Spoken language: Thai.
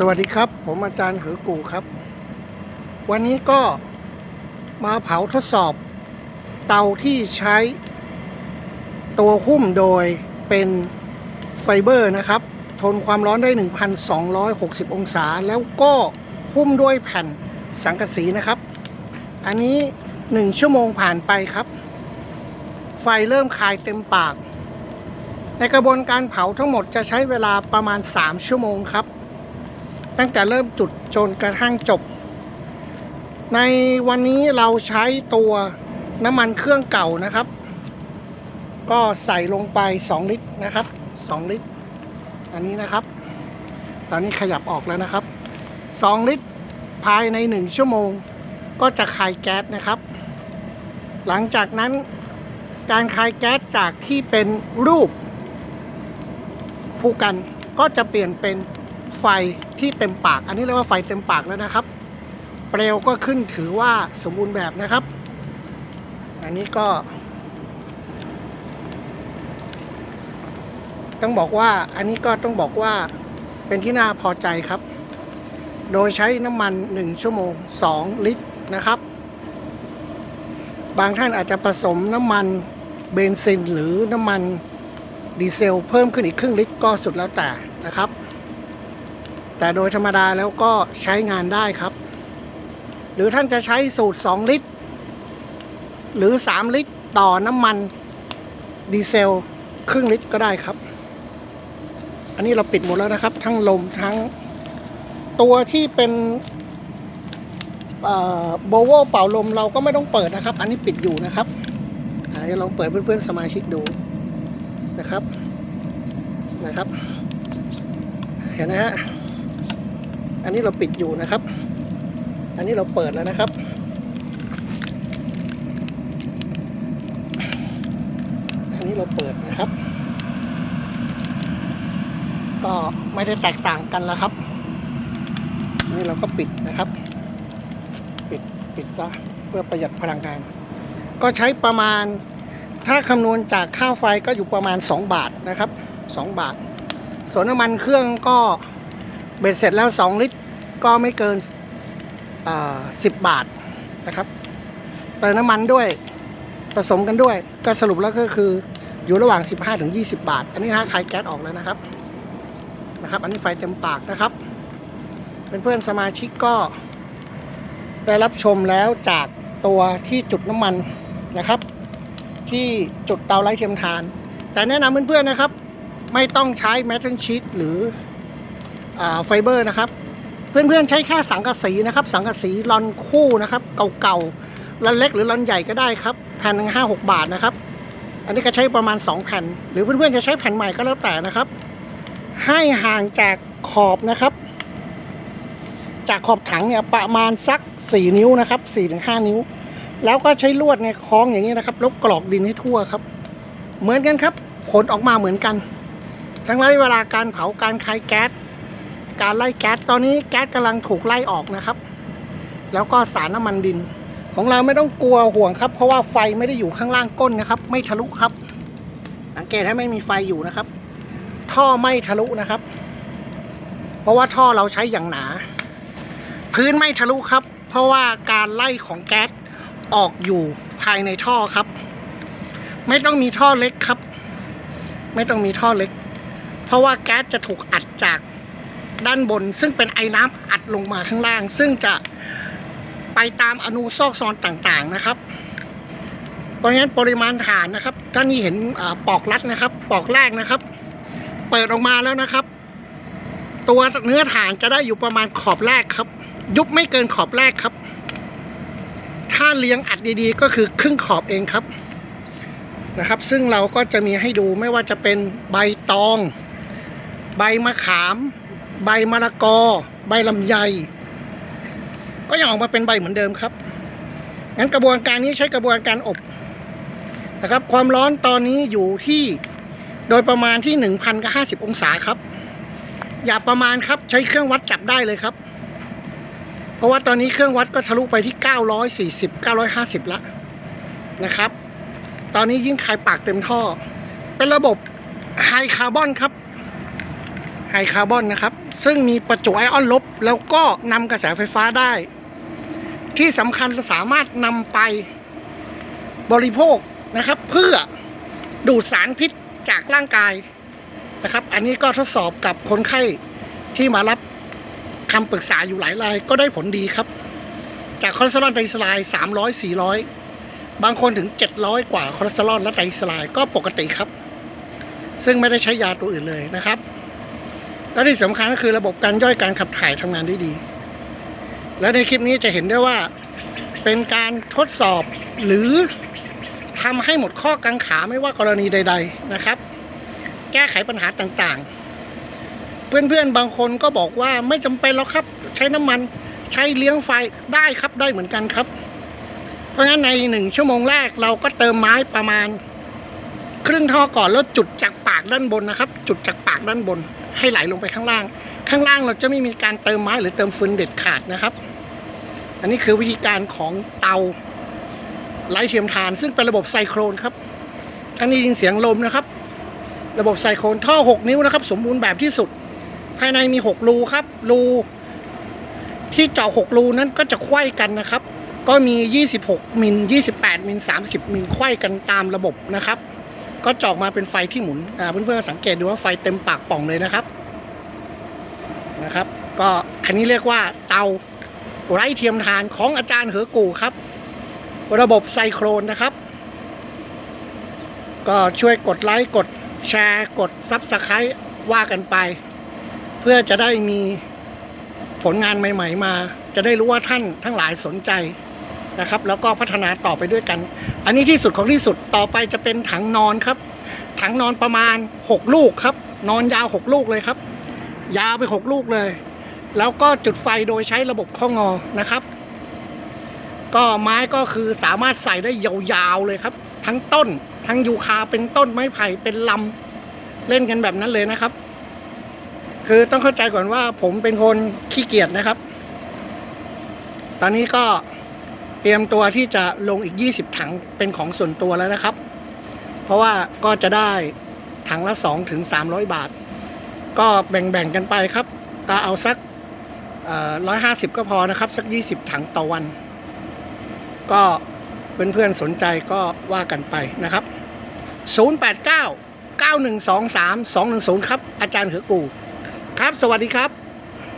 สวัสดีครับ ผมอาจารย์หือกูครับ วันนี้ก็มาเผาทดสอบ เตาที่ใช้ ตัวหุ้มโดยเป็นไฟเบอร์นะครับ ทนความร้อนได้ 1,260 องศา แล้วก็หุ้มด้วยแผ่นสังกะสีนะครับ อันนี้ 1 ชั่วโมงผ่านไปครับ ไฟเริ่มคายเต็มปาก ในกระบวนการเผาทั้งหมดจะใช้เวลาประมาณ 3 ชั่วโมงครับ ตั้งแต่เริ่มจุดจนกระทั่งจบ ในวันนี้เราใช้ตัวน้ำมันเครื่องเก่านะครับ ก็ใส่ลงไป 2 ลิตรนะครับ 2 ลิตร อันนี้นะครับ ตอนนี้ขยับออกแล้วนะครับ 2 ลิตรภายใน 1 ชั่วโมง ก็จะคายแก๊สนะครับ หลังจากนั้นการคายแก๊สจากที่เป็นรูปผู้กันก็จะเปลี่ยนเป็น ไฟที่เต็มปาก อันนี้เรียกว่าไฟเต็มปากแล้วนะครับ เปลวก็ขึ้นถือว่าสมบูรณ์แบบนะครับ อันนี้ก็ ต้องบอกว่าอันนี้ก็ต้องบอกว่าเป็นที่น่าพอใจครับ โดยใช้น้ำมัน 1 ชั่วโมง 2 ลิตรนะครับ บางท่านอาจจะผสมน้ำมันเบนซินหรือน้ำมันดีเซลเพิ่มขึ้นอีกครึ่งลิตรก็สุดแล้วแต่นะครับ แต่โดยธรรมดาแล้วก็ใช้งานได้ครับ หรือท่านจะใช้สูตร 2 ลิตร หรือ 3 ลิตรต่อน้ำมันดีเซลครึ่งลิตรก็ได้ครับ อันนี้เราปิดหมดแล้วนะครับ ทั้งลมทั้งตัวที่เป็นโบโวเป่าลมเราก็ไม่ต้องเปิดนะครับ อันนี้ปิดอยู่นะครับเดี๋ยวลองเปิดเพื่อนๆสมาชิกดูนะครับนะครับ เห็นนะฮะ อันนี้เราปิดอยู่นะครับ อันนี้เราเปิดแล้วนะครับ อันนี้เราเปิดนะครับ ก็ไม่ได้แตกต่างกันแล้วครับ นี่เราก็ปิดนะครับ ปิดปิดซะเพื่อประหยัดพลังงาน ก็ใช้ประมาณถ้าคำนวณจากค่าไฟก็อยู่ประมาณ 2 บาทนะครับ 2 บาท ส่วนน้ำมันเครื่องก็ เบ็ดเสร็จแล้ว 2 ลิตรก็ไม่เกินอ่า10บาทนะครับเติมน้ำมันด้วยผสมกันด้วย ก็สรุปแล้วก็คืออยู่ระหว่าง 15ถึง20 บาท อันนี้นะคลายแก๊สออกแล้วนะครับนะครับ อันนี้ไฟเต็มปากนะครับ เพื่อนๆสมาชิกก็ได้รับชมแล้วจากตัวที่จุดน้ำมันนะครับ ที่จุดเตาไร้เทียมทาน แต่แนะนำเพื่อนๆนะครับ ไม่ต้องใช้แมทเทนชีตหรือ ไฟเบอร์นะครับ เพื่อนๆใช้แค่สังกะสีนะครับ สังกะสีรอนคู่นะครับ เก่าๆรอนเล็กหรือรอนใหญ่ก็ได้ครับแผ่นหนึ่งห้าหกบาทนะครับ อันนี้ก็ใช้ประมาณ 2 แผ่น หรือเพื่อนๆจะใช้แผ่นใหม่ก็แล้วแต่นะครับ ให้ห่างจากขอบนะครับ จากขอบถังเนี่ยประมาณสัก 4 นิ้วนะครับ4-5 นิ้ว แล้วก็ใช้ลวดเนี่ยคล้องอย่างนี้นะครับแล้วกรอกดินให้ทั่วครับ เหมือนกันครับผลออกมาเหมือนกัน ทั้งระยะเวลาการเผาการคายแก๊ส การไล่แก๊สตอนนี้แก๊สกำลังถูกไล่ออกนะครับ แล้วก็สารน้ำมันดิน ของเราไม่ต้องกลัวห่วงครับ เพราะว่าไฟไม่ได้อยู่ข้างล่างก้นนะครับ ไม่ทะลุครับ สังเกตให้ไม่มีไฟอยู่นะครับ ท่อไม่ทะลุนะครับ เพราะว่าท่อเราใช้อย่างหนา พื้นไม่ทะลุครับ เพราะว่าการไล่ของแก๊สออกอยู่ภายในท่อครับ ไม่ต้องมีท่อเล็กครับ ไม่ต้องมีท่อเล็ก เพราะว่าแก๊สจะถูกอัดจาก ด้านบน ซึ่งเป็นไอ้น้ำอัดลงมาข้างล่าง ซึ่งจะไปตามอนูซอกซอนต่างๆนะครับเพราะฉะนั้นปริมาณฐานนะครับท่านนี่เห็นอปอกรัดนะครับ ปอกแรกนะครับ เปิดออกมาแล้วนะครับ ตัวเนื้อฐานจะได้อยู่ประมาณขอบแรกครับ ยุบไม่เกินขอบแรกครับ ถ้าเลี้ยงอัดดีๆ ก็คือครึ่งขอบเองครับนะครับ ซึ่งเราก็จะมีให้ดูไม่ว่าจะเป็นใบตอง ใบมะขาม ใบมะละกอ ใบลำไย ก็ยังออกมาเป็นใบเหมือนเดิมครับงั้นกระบวนการนี้ใช้กระบวนการอบนะครับ ความร้อนตอนนี้อยู่ที่โดยประมาณที่หนึ่งพันกับห้าสิบองศาครับ อย่าประมาณครับใช้เครื่องวัดจับได้เลยครับ เพราะว่าตอนนี้เครื่องวัดก็ทะลุไปที่940 950แล้วนะครับ ตอนนี้ยิ่งคายปากเต็มท่อ เป็นระบบไฮคาร์บอนครับ ไฮฮคาร์บอนนะครับ ซึ่งมีประจุไอออนลบ แล้วก็นำกระแสไฟฟ้าได้ ที่สำคัญสามารถนำไปบริโภคนะครับ เพื่อดูดสารพิษจากร่างกายนะครับ อันนี้ก็ทดสอบกับคนไข้ที่มารับคำปรึกษาอยู่หลายราย ก็ได้ผลดีครับ จากคอเลสเตอรอลไตรกลีเซอไรด์300 400บางคนถึง700กว่าคอเลสเตอรอลและไตรกลีเซอไรด์ก็ปกติครับ ซึ่งไม่ได้ใช้ยาตัวอื่นเลยนะครับ และที่สำคัญก็คือระบบการย่อยการขับถ่ายทำงานได้ดี และในคลิปนี้จะเห็นได้ว่าเป็นการทดสอบหรือทำให้หมดข้อกังขาไม่ว่ากรณีใด ๆนะครับ แก้ไขปัญหาต่างๆ เพื่อนๆบางคนก็บอกว่าไม่จำเป็นแล้วครับ ใช้น้ำมันใช้เลี้ยงไฟได้ครับได้เหมือนกันครับ เพราะงั้นในหนึ่งชั่วโมงแรกเราก็เติมไม้ประมาณ ครึ่งท่อก่อนแล้วจุดจากปากด้านบนนะครับ จุดจากปากด้านบน ให้ไหลลงไปข้างล่าง ข้างล่างเราจะไม่มีการเติมไม้หรือเติมฟืนเด็ดขาดนะครับ อันนี้คือวิธีการของเตาไร้เทียมทาน ซึ่งเป็นระบบไซโครนครับท่านได้ยินเสียงลมนะครับ ระบบไซโครนท่อ 6 นิ้วนะครับ สมบูรณ์แบบที่สุด ภายในมี 6 รูครับ รูที่เจาะ6รูนั้นก็จะไขว้กันนะครับ ก็มี 26 มิล 28 มิล 30 มิลไขว้กันตามระบบนะครับ ก็จาะมาเป็นไฟที่หมุนเพื่อนๆสังเกตดูว่าไฟเต็มปากป่องเลยนะครับนะครับ ก็อันนี้เรียกว่าเตาไร้เทียมทานของอาจารย์เหอกูครับ ระบบไซโครนนะครับ ก็ช่วยกดไลค์กดแชร์กดซับสไครต์ว่ากันไป เพื่อจะได้มีผลงานใหม่ ๆ มา จะได้รู้ว่าท่านทั้งหลายสนใจ นะครับ แล้วก็พัฒนาต่อไปด้วยกัน อันนี้ที่สุดของที่สุดต่อไปจะเป็นถังนอนครับ ถังนอนประมาณ 6 ลูกครับ นอนยาว 6 ลูกเลยครับ ยาวไป 6 ลูกเลย แล้วก็จุดไฟโดยใช้ระบบข้องอนะครับ ก็ไม้ก็คือสามารถใส่ได้ยาวๆเลยครับ ทั้งต้น ทั้งยูคาเป็นต้นไม้ไผ่เป็นลำเล่นกันแบบนั้นเลยนะครับ คือต้องเข้าใจก่อนว่าผมเป็นคนขี้เกียจนะครับ ตอนนี้ก็ เตรียมตัวที่จะลงอีก 20 ถังเป็นของส่วนตัวแล้วนะครับ เพราะว่าก็จะได้ถังละ 2 ถึง 300 บาท ก็แบ่งๆกันไปครับก็เอาสักร้อยห้าสิบก็พอนะครับ สัก 20 ถังต่อวัน ก็เพื่อนๆสนใจก็ว่ากันไปนะครับ 089 9123 210 ครับ อาจารย์เหอกู ครับ สวัสดีครับ